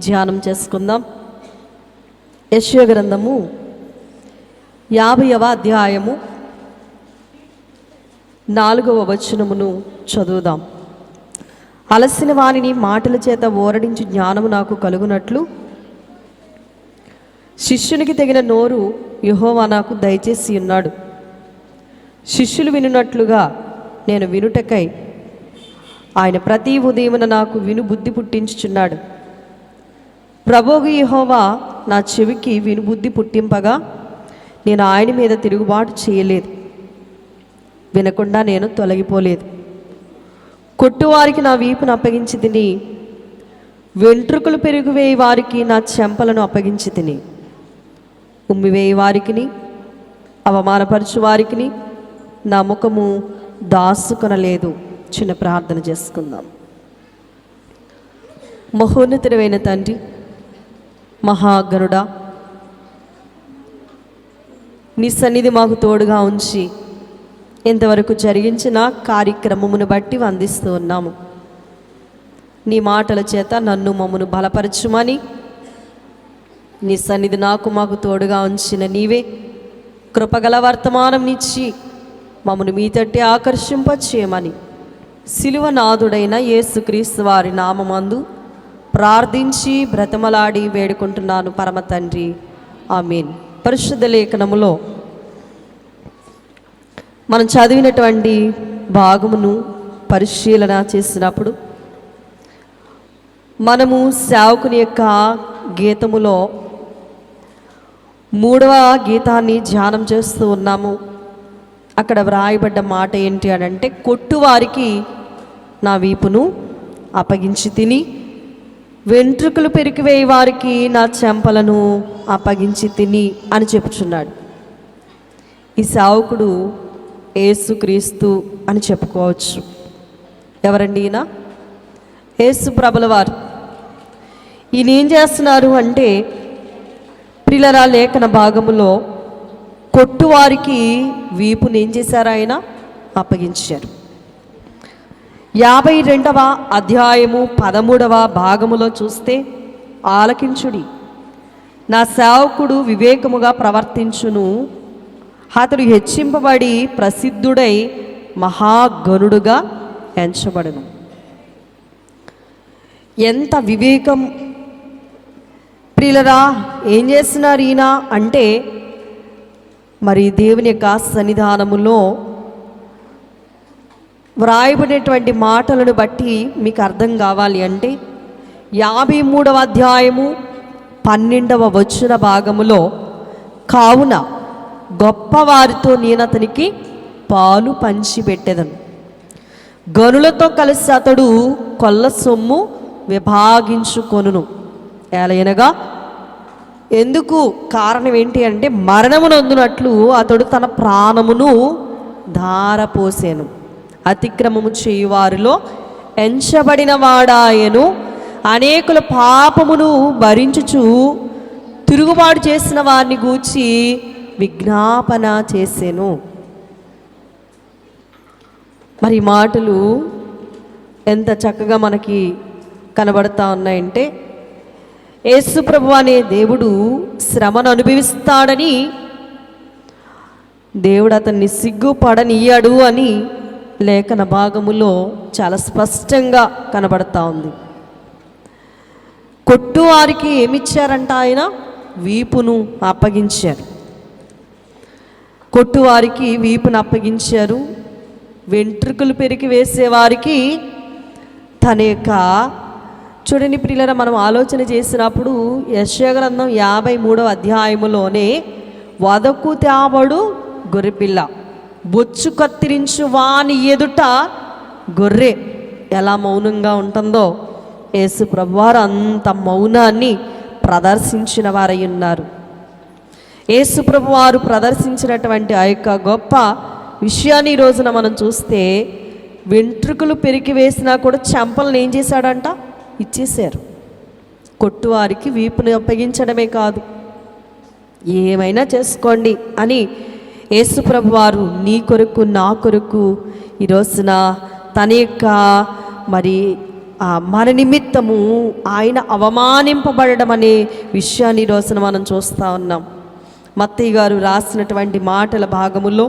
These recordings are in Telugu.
ధ్యానం చేసుకుందాం. యశ్వ గ్రంథము యాభైవ అధ్యాయము నాలుగవ వచనమును చదువుదాం. అలసిన వానిని మాటల చేత ఓరడించి జ్ఞానము నాకు కలుగునట్లు. శిష్యునికి తగిన నోరు యహోవా నాకు దయచేసి ఉన్నాడు. శిష్యులు వినున్నట్లుగా నేను వినుటకై ఆయన ప్రతి ఉదయమున నాకు విను బుద్ధి పుట్టించుచున్నాడు. ప్రభువు యహోవా నా చెవికి వినుబుద్ధి పుట్టింపగా నేను ఆయన మీద తిరుగుబాటు చేయలేదు. వినకుండా నేను తొలగిపోలేదు. కొట్టువారికి నా వీపును అప్పగించి తిని వెంట్రుకలు పెరుగువేయి వారికి నా చెంపలను అప్పగించి తిని ఉమ్మివేయి వారికిని అవమానపరచు వారికిని నా ముఖము దాసుకొనలేదు. చిన్న ప్రార్థన చేసుకుందాం. మహోన్నతుడైన తండ్రి మహాగరుడా నీ సన్నిధి మాకు తోడుగా ఉంచి ఇంతవరకు జరిగించిన కార్యక్రమమును బట్టి వందిస్తూ ఉన్నాము. నీ మాటల చేత నన్ను మమ్మను బలపరచుమని నీ సన్నిధి నాకు మాకు తోడుగా ఉంచిన నీవే కృపగల వర్తమానం ఇచ్చి మమ్మను మీ తట్టి ఆకర్షింపచేయమని. శిలువనాథుడైన యేసుక్రీస్తు వారి నామమందు ప్రార్థించి బ్రతమలాడి వేడుకుంటున్నాను పరమ తండ్రి. ఆమీన్. పరిశుద్ధ లేఖనములో మనం చదివినటువంటి భాగమును పరిశీలన చేసినప్పుడు మనము సేవకుని యొక్క గీతములో మూడవ గీతాన్ని ధ్యానం చేస్తూ ఉన్నాము. అక్కడ వ్రాయబడ్డ మాట ఏంటి అని అంటే కొట్టువారికి నా వీపును అప్పగించి తిని వెంట్రుకలు పెరికివేయి వారికి నా చెంపలను అప్పగించి తిని అని చెప్పుచున్నాడు. ఈ సావుకుడు ఏసుక్రీస్తు అని చెప్పుకోవచ్చు. ఎవరండి ఈయన? ఏసు ప్రభుల వారు ఈయన ఏం చేస్తున్నారు అంటే ప్రిలరా లేఖన భాగములో కొట్టువారికి వీపుని ఏం చేశారు ఆయన? అప్పగించారు. యాభై రెండవ అధ్యాయము పదమూడవ భాగములో చూస్తే ఆలకించుడి. నా సేవకుడు వివేకముగా ప్రవర్తించును. అతడు హెచ్చింపబడి ప్రసిద్ధుడై మహాగణుడుగా ఎంచబడును. ఎంత వివేకం. ప్రియులరా ఏం చేస్తున్నారు ఈయన? అంటే మరి దేవుని యొక్క సన్నిధానములో వ్రాయబడినటువంటి మాటలను బట్టి మీకు అర్థం కావాలి అంటే యాభై మూడవ అధ్యాయము పన్నెండవ వచ్చిన భాగములో కావున గొప్పవారితో నేను అతనికి పాలు పంచిపెట్టేదను. గనులతో కలిసి అతడు కొల్ల సొమ్ము విభాగించుకొనును. ఎలయనగా ఎందుకు కారణం ఏంటి అంటే మరణమునందునట్లు అతడు తన ప్రాణమును ధారపోసాను. అతిక్రమము చేయువారిలో ఎంచబడిన వాడాయను అనేకుల పాపమును భరించుచు తిరుగుబాటు చేసిన వారిని గూర్చి విజ్ఞాపన చేసాను. మరి మాటలు ఎంత చక్కగా మనకి కనబడతా ఉన్నాయంటే యేసుప్రభు అనే దేవుడు శ్రమను అనుభవిస్తాడని దేవుడు అతన్ని సిగ్గుపడనియ్యాడు అని లేఖన భాగములో చాలా స్పష్టంగా కనబడతా ఉంది. కొట్టువారికి ఏమిచ్చారంట ఆయన? వీపును అప్పగించారు. కొట్టువారికి వీపును అప్పగించారు. వెంట్రుకలు పెరిగి వేసేవారికి తన యొక్క చూడండి ప్రియులరా మనం ఆలోచన చేసినప్పుడు యశగ్రంథం యాభై మూడవ అధ్యాయములోనే వదకు తేబడు గొర్రెపిల్ల. బొచ్చు కత్తిరించు వాని ఎదుట గొర్రె ఎలా మౌనంగా ఉంటుందో యేసు ప్రభువారు అంత మౌనాన్ని ప్రదర్శించిన వారై ఉన్నారు. యేసు ప్రభు వారు ప్రదర్శించినటువంటి ఆ యొక్క గొప్ప విషయాన్ని ఈ రోజున మనం చూస్తే వెంట్రుకలు పెరిగి వేసినా కూడా చెంపలను ఏం చేశాడంట? ఇచ్చేశారు. కొట్టువారికి వీపుని అప్పగించడమే కాదు. ఏమైనా చేసుకోండి అని యేసుప్రభు వారు నీ కొరకు నా కొరకు ఈ రోజున తన యొక్క మరి మన నిమిత్తము ఆయన అవమానింపబడడం అనే విషయాన్ని రోజున మనం చూస్తూ ఉన్నాం. మత్తయ్య గారు రాసినటువంటి మాటల భాగములో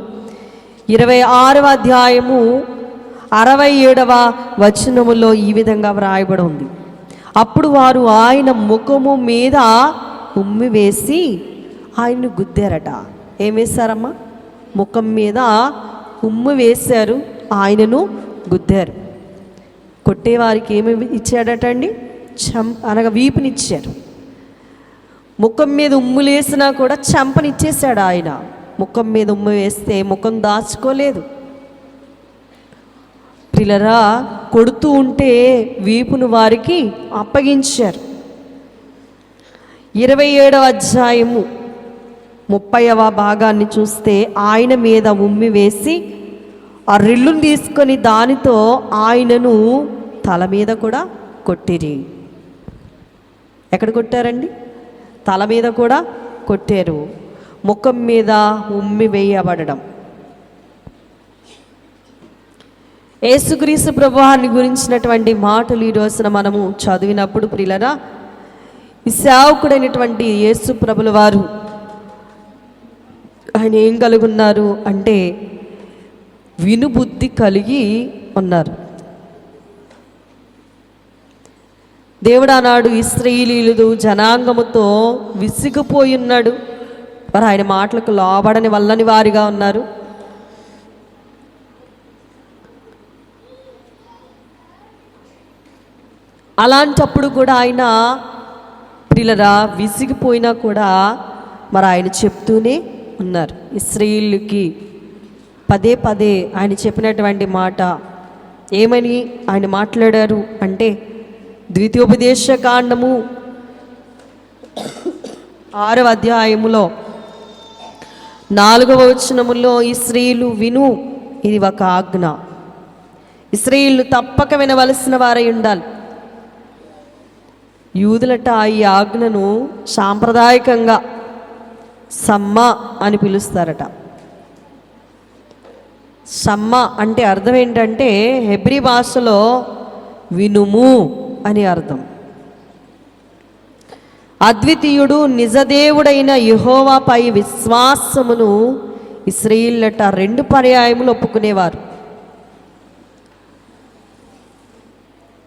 ఇరవై ఆరవ అధ్యాయము అరవై ఏడవ వచనములో ఈ విధంగా వ్రాయబడి ఉంది. అప్పుడు వారు ఆయన ముఖము మీద ఉమ్మి వేసి ఆయన్ను గుద్దారట. ఏం వేశారమ్మా? ముఖం మీద ఉమ్ము వేశారు. ఆయనను గుద్దారు. కొట్టేవారికి ఏమి ఇచ్చాడట అండి చం అనగా వీపునిచ్చారు. ముఖం మీద ఉమ్ములేసినా కూడా చంపనిచ్చేశాడు ఆయన. ముఖం మీద ఉమ్ము వేస్తే ముఖం దాచుకోలేదు. పిల్లరా కొడుతూ ఉంటే వీపును వారికి అప్పగించారు. ఇరవై ఏడవ అధ్యాయము. ముప్పైవ భాగాన్ని చూస్తే ఆయన మీద ఉమ్మి వేసి ఆ రిల్లును తీసుకొని దానితో ఆయనను తల మీద కూడా కొట్టిరి. ఎక్కడ కొట్టారండి? తల మీద కూడా కొట్టారు. ముఖం మీద ఉమ్మి వేయబడడం. ఏసుగ్రీసు ప్రభువాన్ని గురించినటువంటి మాటలు ఈ రోజున మనము చదివినప్పుడు ప్రిలరా ఈ సేవకుడైనటువంటి యేసు ప్రభుల వారు ఆయన ఏం కలుగున్నారు అంటే వినుబుద్ధి కలిగి ఉన్నారు. దేవుడు ఆనాడు ఇస్త్రీలీలు జనాంగముతో విసిగిపోయి ఉన్నాడు. వారు ఆయన మాటలకు లోబడని వల్లని వారిగా ఉన్నారు. అలాంటప్పుడు కూడా ఆయన ప్రిలరా విసిగిపోయినా కూడా మరి ఆయన చెప్తూనే ఉన్నారు. ఇస్రాయిల్కి పదే పదే ఆయన చెప్పినటువంటి మాట ఏమని ఆయన మాట్లాడారు అంటే ద్వితీయోపదేశ కాండము ఆరవ అధ్యాయములో నాలుగవ వచనములో ఈ స్త్రీలు విను ఇది ఒక ఆజ్ఞ. ఇస్రాయిల్ను తప్పక వినవలసిన వారై ఉండాలి. యూదులట ఈ ఆజ్ఞను సాంప్రదాయకంగా సమ్మ అని పిలుస్తారట. సమ్మ అంటే అర్థం ఏంటంటే హెబ్రి భాషలో వినుము అని అర్థం. అద్వితీయుడు నిజదేవుడైన యహోవాపై విశ్వాసమును ఇస్రయిల్లట రెండు పర్యాయములు ఒప్పుకునేవారు.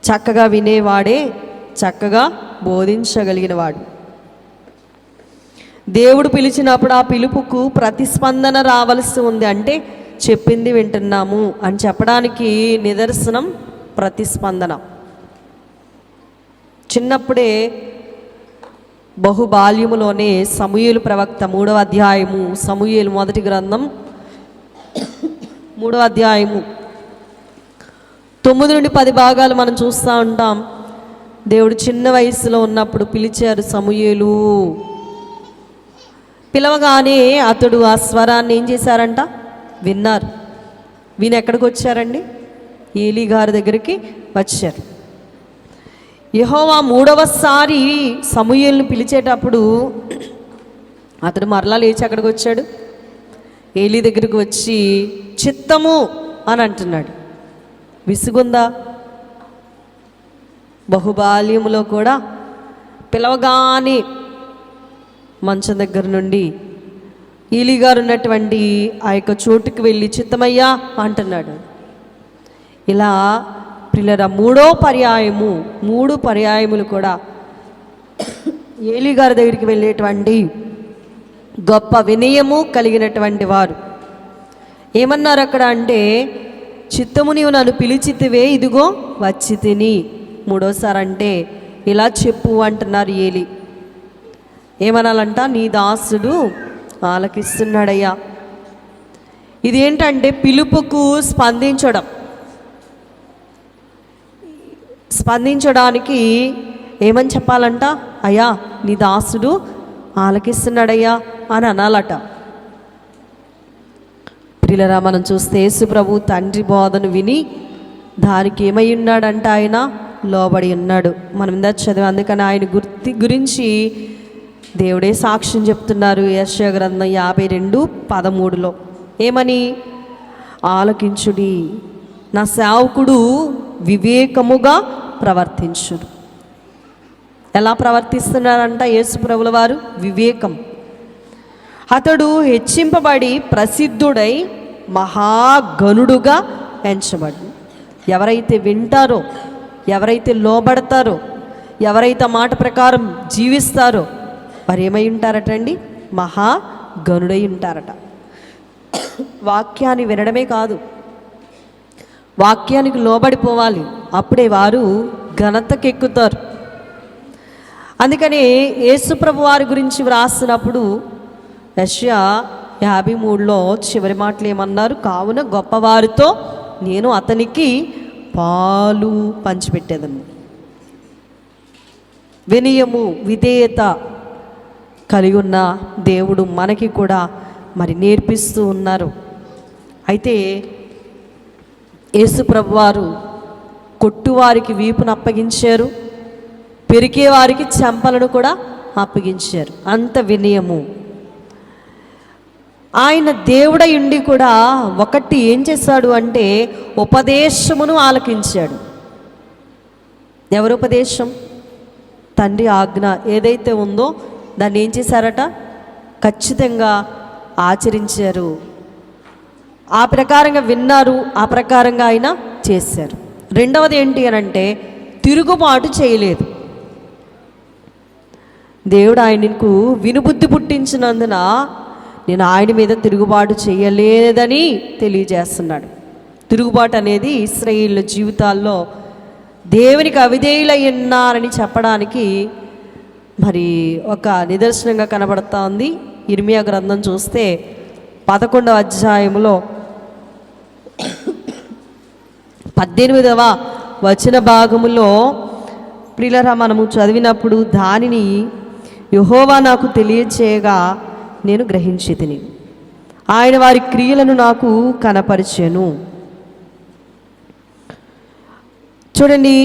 చక్కగా వినేవాడే చక్కగా బోధించగలిగినవాడు. దేవుడు పిలిచినప్పుడు ఆ పిలుపుకు ప్రతిస్పందన రావలసి ఉంది. అంటే చెప్పింది వింటున్నాము అని చెప్పడానికి నిదర్శనం ప్రతిస్పందన. చిన్నప్పుడే బహుబాల్యములోనే సమూయేలు ప్రవక్త మూడవ అధ్యాయము సమూయేలు మొదటి గ్రంథం మూడవ అధ్యాయము. తొమ్మిది నుండి పది భాగాలు మనం చూస్తూ ఉంటాం. దేవుడు చిన్న వయసులో ఉన్నప్పుడు పిలిచారు సమూయేలు పిలవగానే అతడు ఆ స్వరాన్ని ఏం చేశారంట? విన్నారు. విని ఎక్కడికి వచ్చారండి? ఏలీ గారి దగ్గరికి వచ్చారు. యహోవా మూడవసారి సమూహల్ని పిలిచేటప్పుడు అతడు మరలా లేచి అక్కడికి వచ్చాడు. ఏలీ దగ్గరికి వచ్చి చిత్తము అని అంటున్నాడు. విసుగుందా? బహుబాల్యములో కూడా పిలవగానే మంచం దగ్గర నుండి ఈలీగారు ఉన్నటువంటి ఆ యొక్క చోటుకి వెళ్ళి చిత్తమయ్యా అంటున్నాడు. ఇలా పిల్లల మూడో పర్యాయము మూడు పర్యాయములు కూడా ఏలిగారి దగ్గరికి వెళ్ళేటువంటి గొప్ప వినయము కలిగినటువంటి వారు. ఏమన్నారు అక్కడ అంటే చిత్తము నీవు నన్ను పిలిచితివే ఇదిగో వచ్చి తిని. మూడోసారి అంటే ఇలా చెప్పు అంటున్నారు ఏలి. ఏమనాలంట? నీ దాసుడు ఆలకిస్తున్నాడయ్యా. ఇదేంటంటే పిలుపుకు స్పందించడం. స్పందించడానికి ఏమని చెప్పాలంట? అయ్యా నీ దాసుడు ఆలకిస్తున్నాడయ్యా అని అనాలట. ప్రిలరా మనం చూస్తే యేసు ప్రభు తండ్రి బోధను విని దానికి ఏమై ఉన్నాడంట ఆయన? లోబడి ఉన్నాడు. మనం ఇందా చదివి అందుకని ఆయన గుర్తి గురించి దేవుడే సాక్ష్యం చెప్తున్నారు యశ గ్రంథం యాభై రెండు పదమూడులో. ఏమని? ఆలకించుడి. నా సేవకుడు వివేకముగా ప్రవర్తించుడు. ఎలా ప్రవర్తిస్తున్నారంట యేసు ప్రభుల వారు? వివేకం. అతడు హెచ్చింపబడి ప్రసిద్ధుడై మహాగణుడుగా ఎంచబడి. ఎవరైతే వింటారో ఎవరైతే లోబడతారో ఎవరైతే మాట ప్రకారం జీవిస్తారో వారు ఏమై ఉంటారటండి మహాగణుడై ఉంటారట. వాక్యాన్ని వినడమే కాదు వాక్యానికి లోబడిపోవాలి. అప్పుడే వారు ఘనతకెక్కుతారు. అందుకని యేసుప్రభు వారి గురించి వ్రాసినప్పుడు యష్యా యాభై మూడులో చివరి మాటలు ఏమన్నారు కావున గొప్పవారితో నేను అతనికి పాలు పంచిపెట్టేదండి వినయము విధేయత కలిగి ఉన్న దేవుడు మనకి కూడా మరి నేర్పిస్తూ ఉన్నారు. అయితే యేసుప్రభు వారు కొట్టువారికి వీపును అప్పగించారు. పెరికేవారికి చెంపలను కూడా అప్పగించారు. అంత వినయము. ఆయన దేవుడై ఉండి కూడా ఒకటి ఏం చేశాడు అంటే ఉపదేశమును ఆలకించాడు. ఎవరు ఉపదేశం? తండ్రి ఆజ్ఞ ఏదైతే ఉందో దాన్ని ఏం చేశారట? ఖచ్చితంగా ఆచరించారు. ఆ ప్రకారంగా విన్నారు ఆ ప్రకారంగా ఆయన చేశారు. రెండవది ఏంటి అని అంటే తిరుగుబాటు చేయలేదు. దేవుడు ఆయనకు వినుబుద్ధి పుట్టించినందున నేను ఆయన మీద తిరుగుబాటు చేయలేదని తెలియజేస్తున్నాడు. తిరుగుబాటు అనేది ఇస్రాయిల్ జీవితాల్లో దేవునికి అవిధేయులై ఉన్నారని చెప్పడానికి మరి ఒక నిదర్శనంగా కనబడతా ఉంది. ఇర్మియా గ్రంథం చూస్తే పదకొండవ అధ్యాయంలో పద్దెనిమిదవ వచన భాగములో ప్రిలరా మనము చదివినప్పుడు దానిని యహోవా నాకు తెలియచేయగా నేను గ్రహించి తిని ఆయన వారి క్రియలను నాకు కనపరిచాను. చూడండి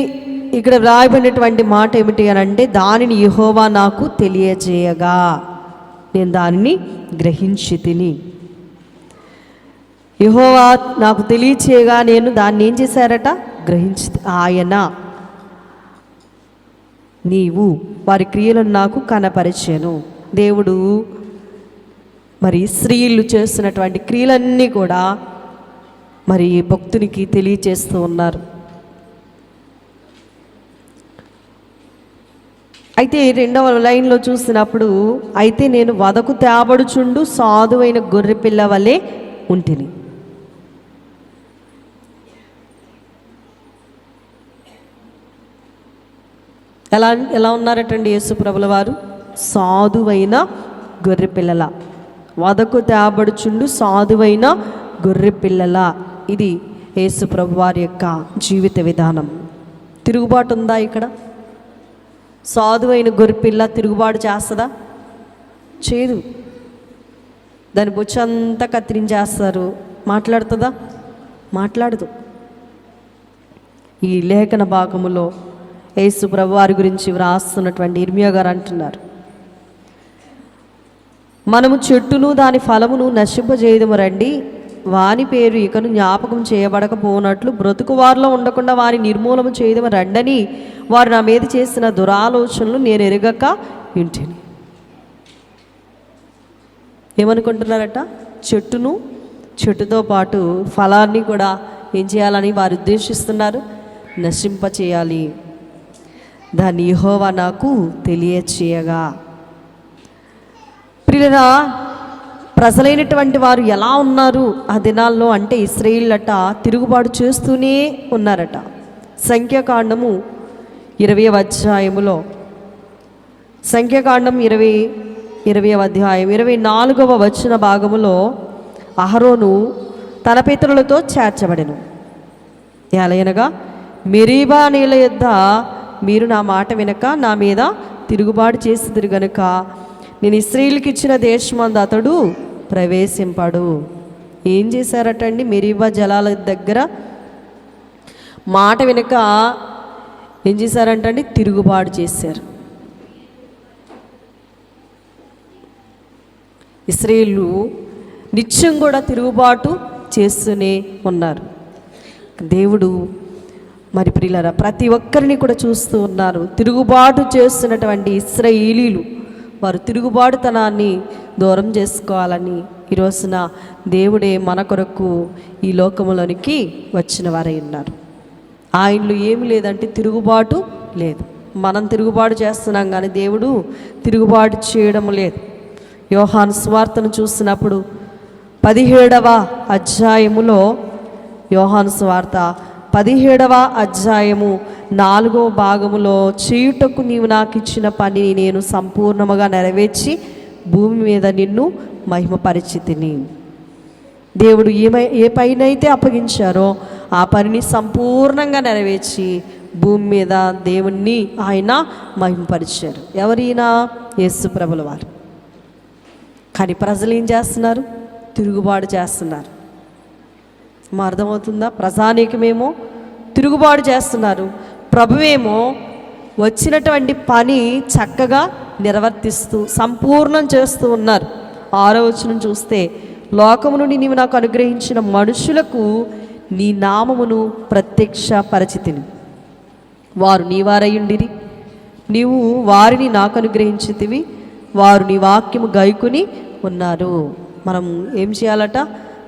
ఇక్కడ వ్రాయబడినటువంటి మాట ఏమిటి అని అంటే దానిని యహోవా నాకు తెలియజేయగా. నేను దానిని గ్రహించి తిని యహోవా నాకు తెలియచేయగా నేను దాన్ని ఏం చేశారట? గ్రహించి ఆయన నీవు వారి క్రియలను నాకు కనపరిచాను. దేవుడు మరి స్త్రీలు చేస్తున్నటువంటి క్రియలన్నీ కూడా మరి భక్తునికి తెలియచేస్తూ ఉన్నారు. అయితే రెండవ లైన్లో చూసినప్పుడు అయితే నేను వదకు తేబడుచుండు సాధువైన గొర్రె పిల్ల వలె ఉంటిని. ఎలా ఎలా ఉన్నారటండి యేసు ప్రభుల వారు? సాధువైన గొర్రె పిల్లల. వదకు తేబడుచుండు సాధువైన గొర్రె పిల్లల. ఇది యేసు ప్రభు వారి యొక్క జీవిత విధానం. తిరుగుబాటు ఉందా ఇక్కడ? సాధువైన గొర్రెపిల్ల తిరుగుబాటు చేస్తుందా? చేయదు దాని బొచ్చంతా కత్తిరించేస్తారు. మాట్లాడుతుందా? మాట్లాడదు. ఈ లేఖన భాగములో యేసు ప్రభు వారి గురించి వ్రాస్తున్నటువంటి ఇర్మియా గారు అంటున్నారు. మనము చెట్టును దాని ఫలమును నశింపజేయదము రండి. వాని పేరు ఇకను జ్ఞాపకం చేయబడకపోనట్లు బ్రతుకు వారిలో ఉండకుండా వారి నిర్మూలన చేయడం రండని వారు నా మీద చేసిన దురాలోచనలు నేను ఎరగక వింటిని. ఏమనుకుంటున్నారట? చెట్టును చెట్టుతో పాటు ఫలాన్ని కూడా ఏం చేయాలని వారు ఉద్దేశిస్తున్నారు? నశింప చేయాలి దాన్ని యెహోవా నాకు తెలియచేయగా. ప్రియులరా ప్రజలైనటువంటి వారు ఎలా ఉన్నారు? ఆ దినాల్లో అంటే ఇస్రాయిల్లట తిరుగుబాటు చేస్తూనే ఉన్నారట. సంఖ్యాకాండము ఇరవై అధ్యాయములో. సంఖ్యాకాండం ఇరవై ఇరవై అధ్యాయం ఇరవై నాలుగవ వచ్చిన భాగములో అహరోను తన పితరులతో చేర్చబడెను. ఎలయనగా మెరీబా నీళ్ళ యొద్ద మీరు నా మాట వినక నా మీద తిరుగుబాటు చేసిదిరు గనుక నేను ఇస్రాయిల్కి ఇచ్చిన దేశమందు అతడు ప్రవేశింపడు. ఏం చేశారటండి? మెరీబా జలాల దగ్గర మాట వెనుక ఏం చేశారంటండి? తిరుగుబాటు చేశారు. ఇస్రాయేలు నిత్యం కూడా తిరుగుబాటు చేస్తూనే ఉన్నారు. దేవుడు మరి ప్రియులరా ప్రతి ఒక్కరిని కూడా చూస్తూ ఉన్నారు. తిరుగుబాటు చేస్తున్నటువంటి ఇస్రాయేలీలు వారు తిరుగుబాటుతనాన్ని దూరం చేసుకోవాలని ఈ రోజున దేవుడే మన కొరకు ఈ లోకములోనికి వచ్చిన వారై ఉన్నారు. ఆయనలో ఏమి లేదంటే తిరుగుబాటు లేదు. మనం తిరుగుబాటు చేస్తున్నాం కానీ దేవుడు తిరుగుబాటు చేయడం లేదు. యోహాను స్వార్తను చూసినప్పుడు పదిహేడవ అధ్యాయములో యోహాను స్వార్త పదిహేడవ అధ్యాయము నాలుగవ భాగములో చేయుటకు నీవు నాకు ఇచ్చిన పనిని నేను సంపూర్ణముగా నెరవేర్చి భూమి మీద నిన్ను మహిమపరిచితిని. దేవుడు ఏమై ఏ పైన అయితే అప్పగించారో ఆ పనిని సంపూర్ణంగా నెరవేర్చి భూమి మీద దేవుణ్ణి ఆయన మహిమపరిచారు. ఎవరైనా యేసు ప్రభుల వారు. కానీ ప్రజలు ఏం చేస్తున్నారు? తిరుగుబాటు చేస్తున్నారు. మా అర్థమవుతుందా? ప్రజానీకమేమో తిరుగుబాటు చేస్తున్నారు. ప్రభువేమో వచ్చినటువంటి పని చక్కగా నిర్వర్తిస్తూ సంపూర్ణం చేస్తూ ఉన్నారు. ఆరో వచనం చూస్తే లోకము నుండి నీవు నాకు అనుగ్రహించిన మనుషులకు నీ నామమును ప్రత్యక్ష పరిచితిని వారు నీవారయ్యుండిరి నీవు వారిని నాకు అనుగ్రహించితివి. వారు నీ వాక్యము గైకుని ఉన్నారు. మనం ఏం చేయాలట?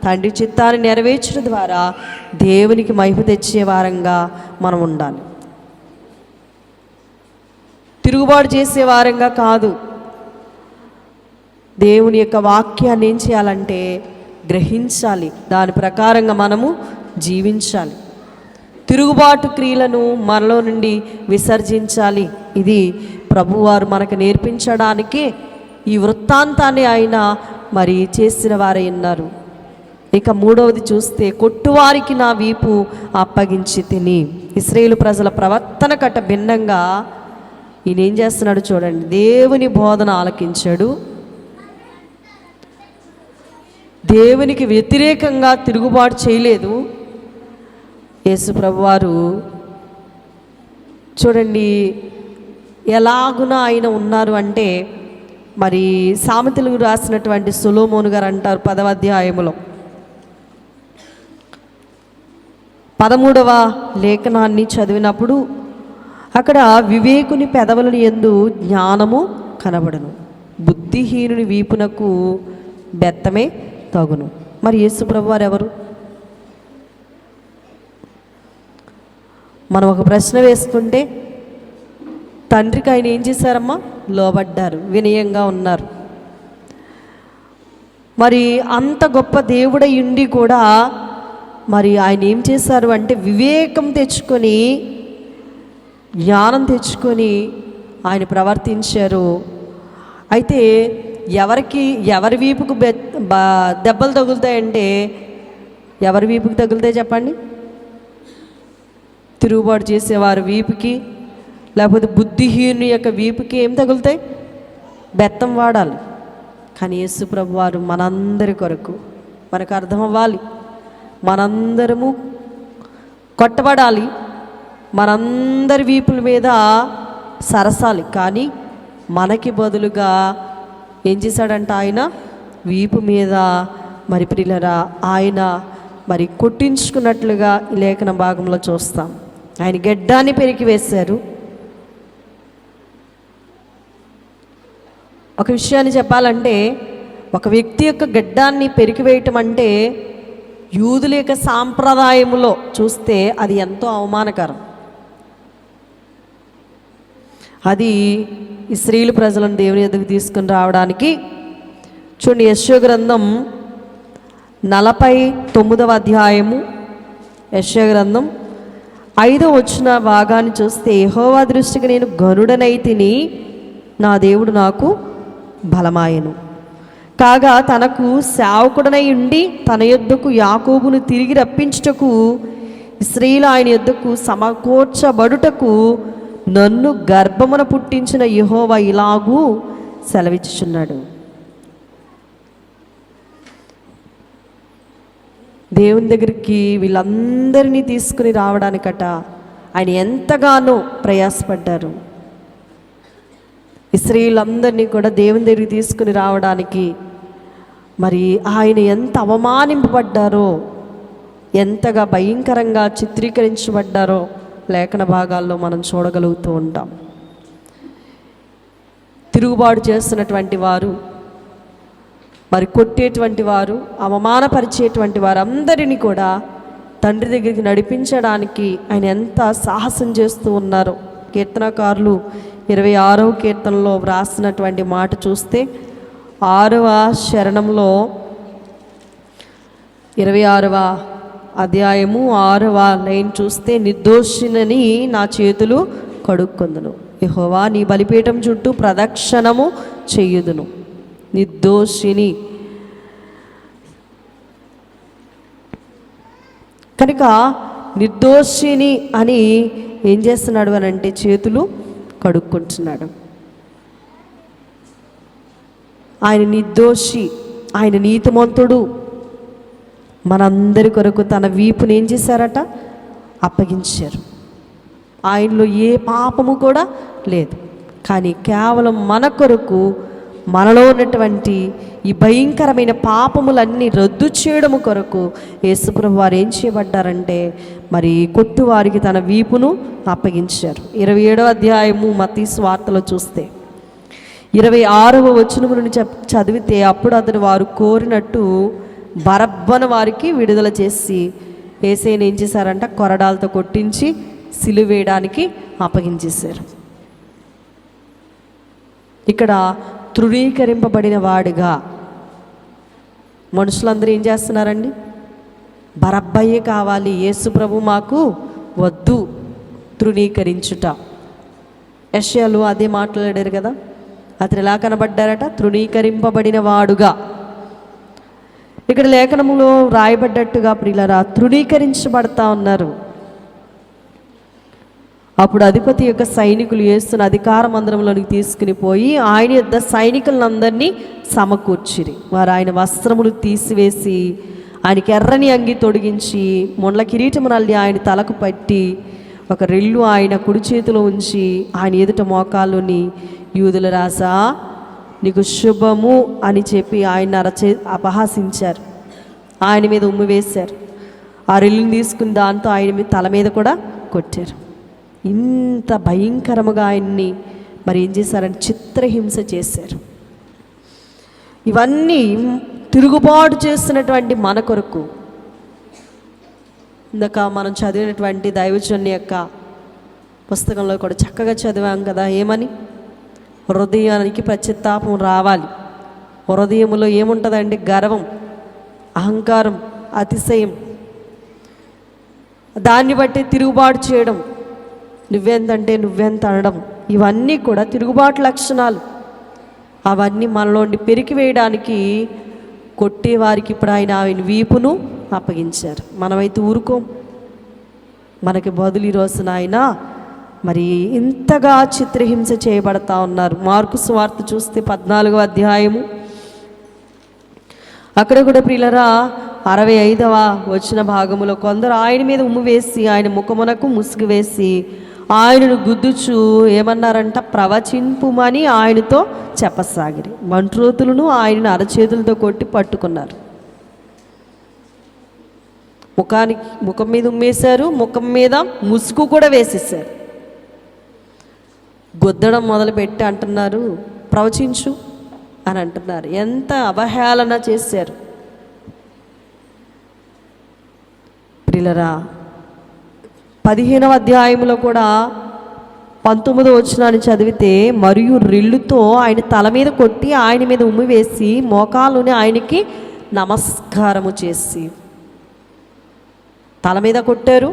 తండ్రి చిత్తాన్ని నెరవేర్చడం ద్వారా దేవునికి మహిమ తెచ్చే వారంగా మనం ఉండాలి. తిరుగుబాటు చేసే వారంగా కాదు. దేవుని యొక్క వాక్యాన్ని ఏం చేయాలంటే గ్రహించాలి. దాని ప్రకారంగా మనము జీవించాలి. తిరుగుబాటు క్రియలను మనలో నుండి విసర్జించాలి. ఇది ప్రభువారు మనకు నేర్పించడానికి ఈ వృత్తాంతాన్ని ఆయన మరి చేసిన వారై ఉన్నారు. ఇక మూడవది చూస్తే కొట్టువారికి నా వీపు అప్పగించి తిని. ఇస్రాయేలు ప్రజల ప్రవర్తన కట్ట భిన్నంగా ఈయన ఏం చేస్తున్నాడు చూడండి. దేవుని బోధన ఆలకించాడు. దేవునికి వ్యతిరేకంగా తిరుగుబాటు చేయలేదు. యేసుప్రభు వారు చూడండి ఎలాగున ఆయన ఉన్నారు అంటే మరి సామెతలు రాసినటువంటి సులోమోను గారు అంటారు పదవ అధ్యాయములో. పదమూడవ లేఖనాన్ని చదివినప్పుడు అక్కడ వివేకుని పెదవులను ఎందు జ్ఞానము కనబడను. బుద్ధిహీనుని వీపునకు బెత్తమే తగును. మరి యేసు ప్రభువారు ఎవరు? మనం ఒక ప్రశ్న వేసుకుంటే తండ్రికి ఆయన ఏం చేశారమ్మా? లోబడ్డారు వినయంగా ఉన్నారు. మరి అంత గొప్ప దేవుడై ఉండి కూడా మరి ఆయన ఏం చేశారు అంటే వివేకం తెచ్చుకొని జ్ఞానం తెచ్చుకొని ఆయన ప్రవర్తించారు. అయితే ఎవరికి ఎవరి వీపుకు బె దెబ్బలు తగులుతాయంటే ఎవరి వీపుకి తగులుతాయి చెప్పండి? తిరుగుబాటు చేసేవారు వీపుకి లేకపోతే బుద్ధిహీనుని యొక్క వీపుకి ఏం తగులుతాయి? బెత్తం వాడాలి. కానీ యేసుప్రభు వారు మనందరి కొరకు మనకు అర్థం అవ్వాలి. మనందరము కొట్టబడాలి. మనందరి వీపుల మీద సరసాలి. కానీ మనకి బదులుగా ఏం చేశాడంట ఆయన? వీపు మీద మరి ప్రిలరా ఆయన మరి కొట్టించుకున్నట్లుగా ఈ లేఖన భాగంలో చూస్తాం. ఆయన గెడ్డాన్ని పెరికి వేశారు. ఒక విషయాన్ని చెప్పాలంటే ఒక వ్యక్తి యొక్క గడ్డాన్ని పెరికివేయటం అంటే యూదుల యొక్క సాంప్రదాయములో చూస్తే అది ఎంతో అవమానకరం. అది ఈ స్త్రీలు ప్రజలను దేవుని ఎదుగు తీసుకుని రావడానికి చూడండి యశో గ్రంథం నలభై తొమ్మిదవ అధ్యాయము యశో గ్రంథం ఐదో వచ్చిన భాగాన్ని చూస్తే ఏహోవా దృష్టికి నేను గనుడనై తిని నా దేవుడు నాకు బలమాయను. కాగా తనకు సేవకుడనై ఉండి తన యొద్దకు యాకోబును తిరిగి రప్పించుటకు స్త్రీలు ఆయన యొద్దకు సమకూర్చబడుటకు నన్ను గర్భమున పుట్టించిన యెహోవా ఇలాగూ సెలవిచ్చుచున్నాడు. దేవుని దగ్గరికి వీళ్ళందరినీ తీసుకుని రావడానికట ఆయన ఎంతగానో ప్రయాసపడ్డారు. ఈ స్త్రీలందరినీ కూడా దేవుని దగ్గరికి తీసుకుని రావడానికి మరి ఆయన ఎంత అవమానింపబడ్డారో ఎంతగా భయంకరంగా చిత్రీకరించబడ్డారో లేఖన భాగాల్లో మనం చూడగలుగుతూ ఉంటాం. తిరుగుబాటు చేస్తున్నటువంటి వారు మరి కొట్టేటువంటి వారు అవమానపరిచేటువంటి వారందరినీ కూడా తండ్రి దగ్గరికి నడిపించడానికి ఆయన ఎంత సాహసం చేస్తూ ఉన్నారో. కీర్తనకారులు ఇరవై ఆరవ కీర్తనలో వ్రాసినటువంటి మాట చూస్తే ఆరవ శరణంలో ఇరవై ఆరవ అధ్యాయము ఆరవ లైన్ చూస్తే నిర్దోషినని నా చేతులు కడుక్కొందును. యహోవా నీ బలిపీఠం చుట్టూ ప్రదక్షిణము చెయ్యుదును నిర్దోషిని. కనుక నిర్దోషిని అని ఏం చేస్తున్నాడు అని అంటే చేతులు కడుక్కుంటున్నాడు. ఆయన నిర్దోషి ఆయన నీతిమంతుడు. మనందరి కొరకు తన వీపుని ఏం చేశారట? అప్పగించారు. ఆయనలో ఏ పాపము కూడా లేదు. కానీ కేవలం మన కొరకు మనలో ఉన్నటువంటి ఈ భయంకరమైన పాపములన్నీ రద్దు చేయడము కొరకు యేసుప్రభు వారు ఏం చేయబడ్డారంటే మరి కొట్టువారికి తన వీపును అప్పగించారు. ఇరవై ఏడవ అధ్యాయము మతీ స్వార్తలో చూస్తే ఇరవై ఆరవ వచనము నుండి చదివితే అప్పుడు అతడు వారు కోరినట్టు బరబ్బన వారికి విడుదల చేసి ఏసైని ఏం చేశారంట? కొరడాలతో కొట్టించి సిలువేయడానికి అప్పగించేశారు. ఇక్కడ తృణీకరింపబడిన వాడిగా మనుషులందరూ ఏం చేస్తున్నారండి? బరబ్బయ్యే కావాలి యేసు ప్రభు మాకు వద్దు తృణీకరించుట. యష్యాలు అదే మాట్లాడారు కదా? అతను ఎలా కనబడ్డారట? తృణీకరింపబడిన వాడుగా. ఇక్కడ లేఖనములో రాయబడ్డట్టుగా ప్రియులరా తృణీకరించబడతా ఉన్నారు. అప్పుడు అధిపతి యొక్క సైనికులు వేస్తున్న అధికార మందిరంలోనికి తీసుకుని పోయి ఆయన యొక్క సైనికులందరినీ సమకూర్చిరి. వారు ఆయన వస్త్రములు తీసివేసి ఆయనకి ఎర్రని అంగి తొడిగించి మొండ్ల కిరీటము నల్లి ఆయన తలకు పట్టి ఒక రెల్లు ఆయన కుడి చేతిలో ఉంచి ఆయన ఎదుట మోకాలుని యూదుల రాసా నీకు శుభము అని చెప్పి ఆయన అరచే అపహాసించారు. ఆయన మీద ఉమ్ము వేశారు. ఆ రెల్లుని తీసుకుని దాంతో ఆయన మీద తల మీద కూడా కొట్టారు. ఇంత భయంకరముగా ఆయన్ని మరి ఏం చేశారని చిత్రహింస చేశారు. ఇవన్నీ తిరుగుబాటు చేస్తున్నటువంటి మన కొరకు. ఇందాక మనం చదివినటువంటి దైవజన్య యొక్క పుస్తకంలో కూడా చక్కగా చదివాం కదా ఏమని? హృదయానికి పశ్చిత్తాపం రావాలి. హృదయంలో ఏముంటుందండి? గర్వం అహంకారం అతిశయం. దాన్ని బట్టి తిరుగుబాటు చేయడం. నువ్వెంతంటే నువ్వెంత అనడం. ఇవన్నీ కూడా తిరుగుబాటు లక్షణాలు. అవన్నీ మనలోండి పెరికి వేయడానికి కొట్టేవారికి ఇప్పుడు ఆయన ఆయన వీపును అప్పగించారు. మనమైతే ఊరుకోం. మనకి బదులు ఈ రోజున ఆయన మరి ఇంతగా చిత్రహింస చేయబడతా ఉన్నారు. మార్కు స్వార్త చూస్తే పద్నాలుగో అధ్యాయము. అక్కడ కూడా ప్రిలరా అరవై ఐదవ వచ్చిన భాగములో కొందరు ఆయన మీద ఉమ్ము వేసి ఆయన ముఖమునకు ముసుగు వేసి ఆయనను గుద్దుచు ఏమన్నారంట? ప్రవచింపుమని ఆయనతో చెప్పసాగిరి. మంట్రోతులను ఆయనను అరచేతులతో కొట్టి పట్టుకున్నారు. ముఖానికి ముఖం మీద ఉమ్మేశారు ముఖం మీద ముసుగు కూడా వేసేసారు గుద్దడం మొదలుపెట్టి అంటున్నారు ప్రవచించు అని అంటున్నారు. ఎంత అవహేళన చేశారు. ప్రిలరా పదిహేనవ అధ్యాయంలో కూడా పంతొమ్మిదో వచ్చినాన్ని చదివితే మరియు రిల్లుతో ఆయన తల మీద కొట్టి ఆయన మీద ఉమ్మి వేసి మోకాలుని ఆయనకి నమస్కారము చేసి తల మీద కొట్టారు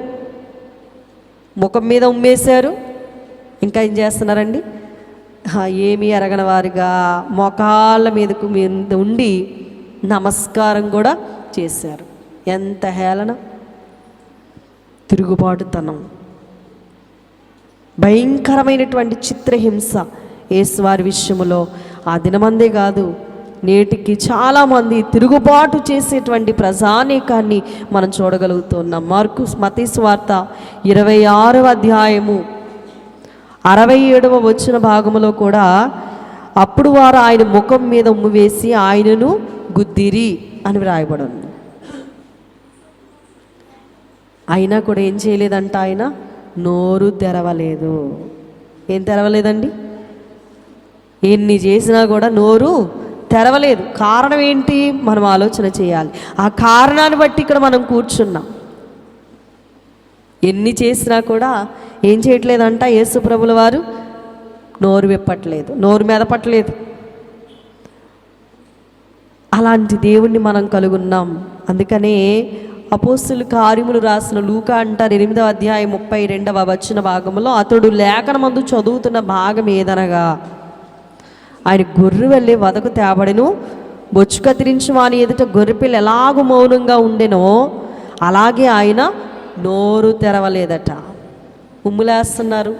ముఖం మీద ఉమ్మేశారు ఇంకా ఏం చేస్తున్నారండి? ఏమీ ఎరగని వారిగా మోకాళ్ళ మీదకు మీద ఉండి నమస్కారం కూడా చేశారు. ఎంత హేళన? తిరుగుబాటుతనం. భయంకరమైనటువంటి చిత్రహింస ఏసువారి విషయంలో ఆ దినమందే కాదు నేటికి చాలామంది తిరుగుబాటు చేసేటువంటి ప్రజానీకాన్ని మనం చూడగలుగుతున్నాం. మార్కు మతీ స్వార్త ఇరవై ఆరవ అధ్యాయము అరవై ఏడవ వచ్చిన భాగంలో కూడా అప్పుడు వారు ఆయన ముఖం మీద ఉమ్ము వేసి ఆయనను గుద్దిరి అని వ్రాయబడి ఉంది అయినా కూడా ఏం చేయలేదంట ఆయన? నోరు తెరవలేదు. ఏం తెరవలేదండి? ఎన్ని చేసినా కూడా నోరు తెరవలేదు. కారణం ఏంటి? మనం ఆలోచన చేయాలి. ఆ కారణాన్ని బట్టి ఇక్కడ మనం కూర్చున్నాం. ఎన్ని చేసినా కూడా ఏం చేయట్లేదంట యేసు ప్రభుల వారు. నోరు విప్పట్లేదు నోరు మెదపట్లేదు అలాంటి దేవుణ్ణి మనం కలుగున్నాం. అందుకనే అపోస్తులు కార్యములు రాసిన లూకా అంటారు ఎనిమిదవ అధ్యాయం ముప్పై రెండవ వచ్చిన భాగంలో అతడు లేఖనమందు చదువుతున్న భాగం ఏదనగా ఆయన గొర్రె వెళ్ళి వదకు తేబడిను బొచ్చు కత్తిరించి వాని ఎదుట గొర్రెపిల్ల ఎలాగూ మౌనంగా ఉండెనో అలాగే ఆయన నోరు తెరవలేదట. ఉమ్ములేస్తున్నారు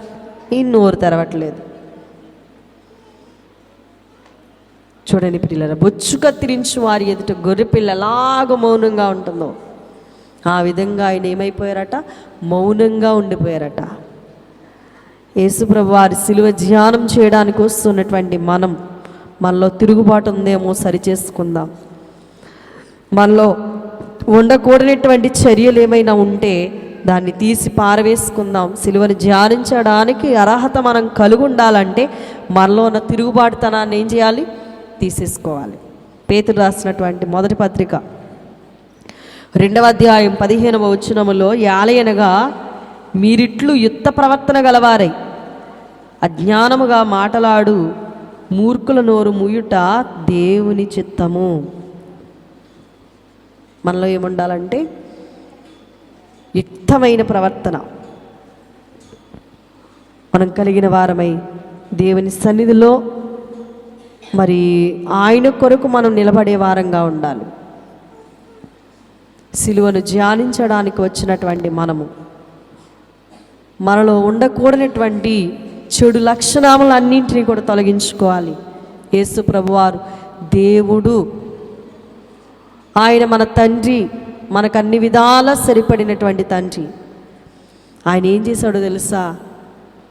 ఈ నోరు తెరవట్లేదు. చూడండి పిల్లల బొచ్చు కత్తిరించి వారి ఎదుట గొర్రెపిల్ల ఎలాగ మౌనంగా ఉంటుందో. ఆ విధంగా ఆయన ఏమైపోయారట? మౌనంగా ఉండిపోయారట. యేసుప్రభు వారి సిలువ ధ్యానం చేయడానికి వస్తున్నటువంటి మనం మనలో తిరుగుబాటు ఉందేమో సరిచేసుకుందాం మనలో ఉండకూడనటువంటి చర్యలు ఏమైనా ఉంటే దాన్ని తీసి పారవేసుకుందాం. సిలువను ధ్యానించడానికి అర్హత మనం కలిగి ఉండాలంటే మనలో ఉన్న తిరుగుబాటుతనాన్ని ఏం చేయాలి? తీసేసుకోవాలి. పేతురు రాసినటువంటి మొదటి పత్రిక. రెండవ అధ్యాయం పదిహేనవ వచనములో యాలయనగా మీరిట్లు యుద్ధ ప్రవర్తన గలవారై అజ్ఞానముగా మాటలాడు మూర్ఖుల నోరు ముయుట దేవుని చిత్తము. మనలో ఏముండాలంటే యుక్తమైన ప్రవర్తన. మనం కలిగిన వారమై దేవుని సన్నిధిలో మరి ఆయన కొరకు మనం నిలబడే వారంగా ఉండాలి. సిలువను ధ్యానించడానికి వచ్చినటువంటి మనము మనలో ఉండకూడనటువంటి చెడు లక్షణాలన్నింటినీ కూడా తొలగించుకోవాలి. యేసు ప్రభువారు దేవుడు ఆయన మన తండ్రి మనకు అన్ని విధాలా సరిపడినటువంటి తండ్రి. ఆయన ఏం చేశాడో తెలుసా?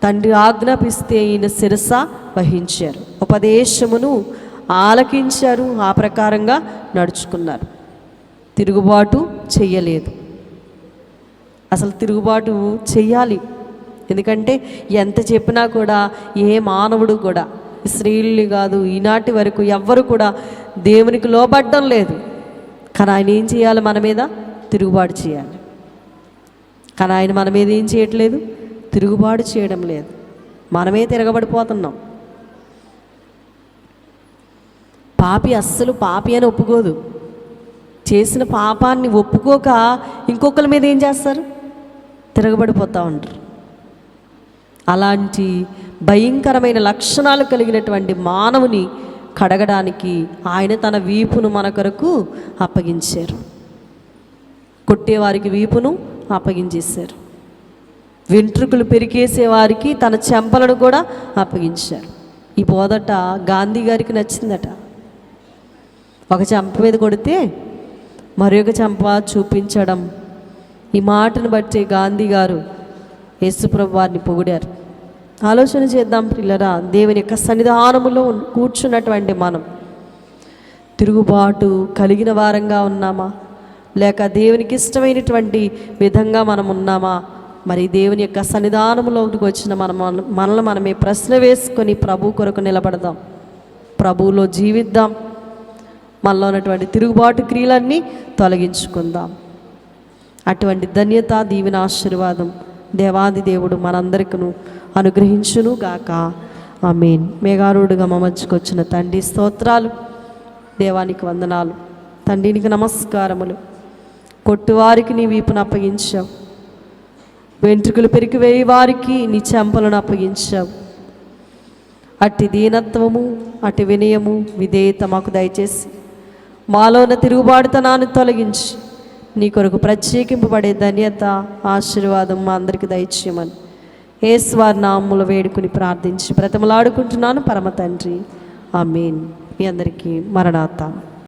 తండ్రి ఆజ్ఞాపిస్తే ఈయన శిరస వహించారు. ఉపదేశమును ఆలకించారు ఆ ప్రకారంగా నడుచుకున్నారు. తిరుగుబాటు చెయ్యలేదు. అసలు తిరుగుబాటు చెయ్యాలి. ఎందుకంటే ఎంత చెప్పినా కూడా ఏ మానవుడు కూడా స్త్రీలు కాదు ఈనాటి వరకు ఎవ్వరు కూడా దేవునికి లోబడ్డం లేదు. కానీ ఆయన ఏం చేయాలి మన మీద? తిరుగుబాటు చేయాలి. కానీ ఆయన మన మీద ఏం చేయట్లేదు? తిరుగుబాటు చేయడం లేదు. మనమే తిరగబడిపోతున్నాం. పాపి అస్సలు పాపి అని ఒప్పుకోదు. చేసిన పాపాన్ని ఒప్పుకోక ఇంకొకరి మీద ఏం చేస్తారు? తిరగబడిపోతూ ఉంటారు. అలాంటి భయంకరమైన లక్షణాలు కలిగినటువంటి మానవుని కడగడానికి ఆయన తన వీపును మన కొరకు అప్పగించారు. కొట్టేవారికి వీపును అప్పగించేశారు. వెంట్రుకలు పెరికేసే వారికి తన చెంపలను కూడా అప్పగించారు. ఈ బోధట గాంధీ గారికి నచ్చిందట. ఒక చెంప మీద కొడితే మరొక చెంప చూపించడం. ఈ మాటను బట్టి గాంధీ గారు యేసుప్రభు వారిని పొగిడారు. ఆలోచన చేద్దాం పిల్లరా. దేవుని యొక్క సన్నిధానములో కూర్చున్నటువంటి మనం తిరుగుబాటు కలిగిన వారంగా ఉన్నామా? లేక దేవునికి ఇష్టమైనటువంటి విధంగా మనం ఉన్నామా? మరి దేవుని యొక్క సన్నిధానంలోకి వచ్చిన మనం మనల్ని మనమే ప్రశ్న వేసుకొని ప్రభు కొరకు నిలబడదాం. ప్రభువులో జీవిద్దాం. మనలో ఉన్నటువంటి తిరుగుబాటు క్రియలన్నీ తొలగించుకుందాం. అటువంటి ధన్యత దీవెన ఆశీర్వాదం. దేవాది దేవుడు మనందరికను అనుగ్రహించును గాక. ఆమేన్. మేఘారుడుగా మా తండ్రి స్తోత్రాలు దేవానికి వందనాలు. తండ్రినికి నమస్కారములు. కొట్టువారికి నీ వీపును అప్పగించావు. వెంట్రుకలు పెరికివేయి వారికి నీ చెంపలను అప్పగించావు. అట్టి దీనత్వము అటు వినయము విధేయత మాకు దయచేసి. మాలోన తిరుగుబాటుతనాన్ని తొలగించి నీ కొరకు ప్రత్యేకింపబడే ధన్యత ఆశీర్వాదం మా అందరికి దయచేయమని. ఏస్వార్ నామ్ములు వేడుకుని ప్రార్థించి ప్రతిమలాడుకుంటున్నాను పరమ తండ్రి. ఆమేన్. మీ అందరికీ మరణాత